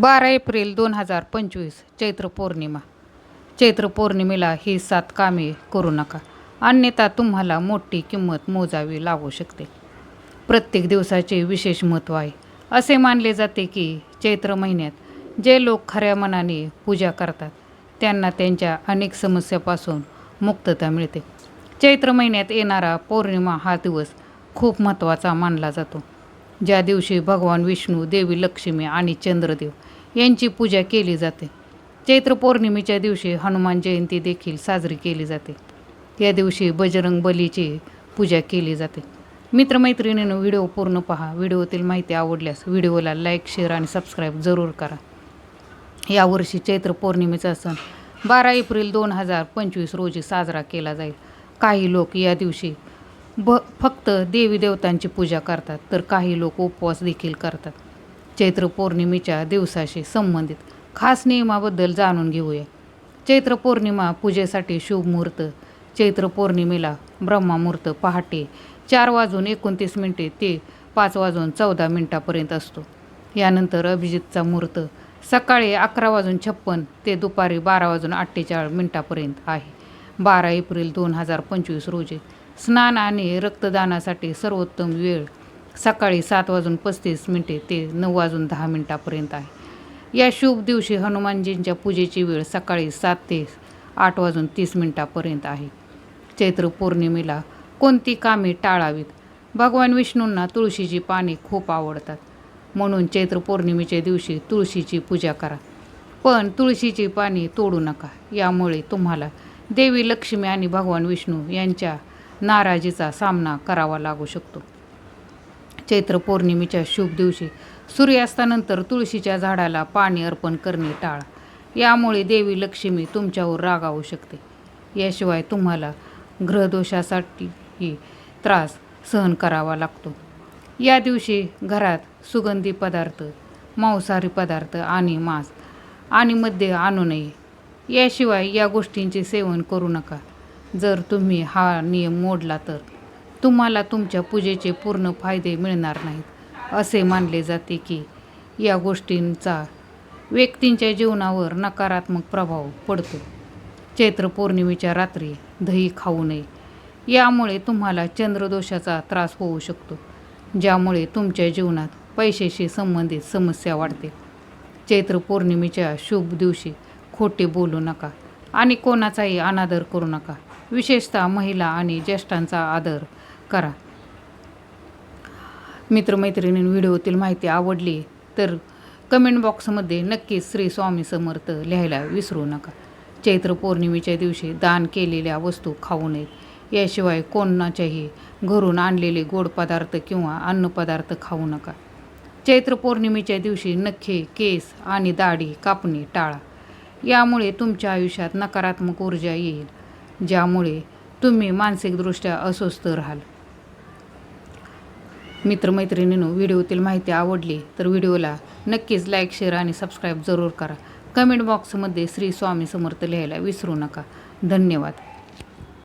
बारा एप्रिल दोन हजार पंचवीस चैत्र पौर्णिमा. चैत्र पौर्णिमेला ही सात कामे करू नका. अन्यथा तुम्हाला मोठी किंमत मोजावी लागू शकते. प्रत्येक दिवसाचे विशेष महत्त्व आहे. असे मानले जाते की चैत्र महिन्यात जे लोक खऱ्या मनाने पूजा करतात त्यांना त्यांच्या अनेक समस्यापासून मुक्तता मिळते. चैत्र महिन्यात येणारा पौर्णिमा हा दिवस खूप महत्त्वाचा मानला जातो. ज्या दिवशी भगवान विष्णू देवी लक्ष्मी आणि चंद्रदेव यांची पूजा केली जाते चैत्र पौर्णिमेच्या दिवशी हनुमान जयंती देखील साजरी केली जाते. या दिवशी बजरंग बलीची पूजा केली जाते. मित्रमैत्रिणीनं व्हिडिओ पूर्ण पहा. व्हिडिओतील माहिती आवडल्यास व्हिडिओला लाईक शेअर आणि सबस्क्राईब जरूर करा. यावर्षी चैत्र पौर्णिमेचा सण बारा एप्रिल दोन हजार पंचवीस रोजी साजरा केला जाईल. काही लोक या दिवशी ब फक्त देवी देवतांची पूजा करतात तर काही लोक उपवास देखील करतात. चैत्र पौर्णिमेच्या दिवसाशी संबंधित खास नियमाबद्दल जाणून घेऊया. चैत्र पौर्णिमा पूजेसाठी शुभ मुहूर्त चैत्र पौर्णिमेला ब्रह्मामुहूर्त पहाटे चार वाजून एकोणतीस मिनटे ते पाच वाजून चौदा मिनटापर्यंत असतो. यानंतर अभिजितचा मुहूर्त सकाळी अकरा वाजून छप्पन ते दुपारी बारा वाजून अठ्ठेचाळीस मिनटापर्यंत आहे. बारा एप्रिल दोन हजार पंचवीस रोजी स्नान आणि रक्तदानासाठी सर्वोत्तम वेळ सकाळी सात वाजून पस्तीस मिनिटे ते नऊ वाजून दहा मिनटापर्यंत आहे. या शुभ दिवशी हनुमानजींच्या पूजेची वेळ सकाळी सात ते आठ वाजून तीस मिनटापर्यंत आहे. चैत्र पौर्णिमेला कोणती कामे टाळावीत? भगवान विष्णूंना तुळशीची पाने खूप आवडतात. म्हणून चैत्र पौर्णिमेच्या दिवशी तुळशीची पूजा करा. पण तुळशीची पाने तोडू नका. यामुळे तुम्हाला देवी लक्ष्मी आणि भगवान विष्णू यांच्या नाराजीचा सामना करावा लागू शकतो. चैत्र पौर्णिमेच्या शुभ दिवशी सूर्यास्तानंतर तुळशीच्या झाडाला पाणी अर्पण करणे टाळा. यामुळे देवी लक्ष्मी तुमच्यावर रागावू शकते. याशिवाय तुम्हाला ग्रहदोषासाठीही त्रास सहन करावा लागतो. या दिवशी घरात सुगंधी पदार्थ मांसाहारी पदार्थ आणि मांस आणि मद्य आणू नये. याशिवाय या गोष्टींचे सेवन करू नका. जर तुम्ही हा नियम मोडला तर तुम्हाला तुमच्या पूजेचे पूर्ण फायदे मिळणार नाहीत. असे मानले जाते की या गोष्टींचा व्यक्तींच्या जीवनावर नकारात्मक प्रभाव पडतो. चैत्र पौर्णिमेच्या रात्री दही खाऊ नये. यामुळे तुम्हाला चंद्रदोषाचा त्रास होऊ शकतो ज्यामुळे तुमच्या जीवनात पैशाशी संबंधित समस्या वाढते. चैत्र पौर्णिमेच्या शुभ दिवशी खोटे बोलू नका आणि कोणाचाही अनादर करू नका. विशेषतः महिला आणि ज्येष्ठांचा आदर करा. मित्रमैत्रिणी व्हिडिओतील माहिती आवडली तर कमेंट बॉक्समध्ये नक्कीच श्री स्वामी समर्थ लिहायला विसरू नका. चैत्र पौर्णिमेच्या दिवशी दान केलेल्या वस्तू खाऊ नयेत याशिवाय कोणाच्याही घरून आणलेले गोड पदार्थ किंवा अन्नपदार्थ खाऊ नका. चैत्र पौर्णिमेच्या दिवशी नखे केस आणि दाढी कापणे टाळा. यामुळे तुमच्या आयुष्यात नकारात्मक ऊर्जा येईल. ज्यामुळे तुम्ही मानसिकदृष्ट्या अस्वस्थ राहाल. मित्रमैत्रिणींनो व्हिडिओतील माहिती आवडली तर व्हिडिओला नक्कीच लाईक शेअर आणि सबस्क्राईब जरूर करा. कमेंट बॉक्समध्ये श्री स्वामी समर्थ लिहायला विसरू नका. धन्यवाद.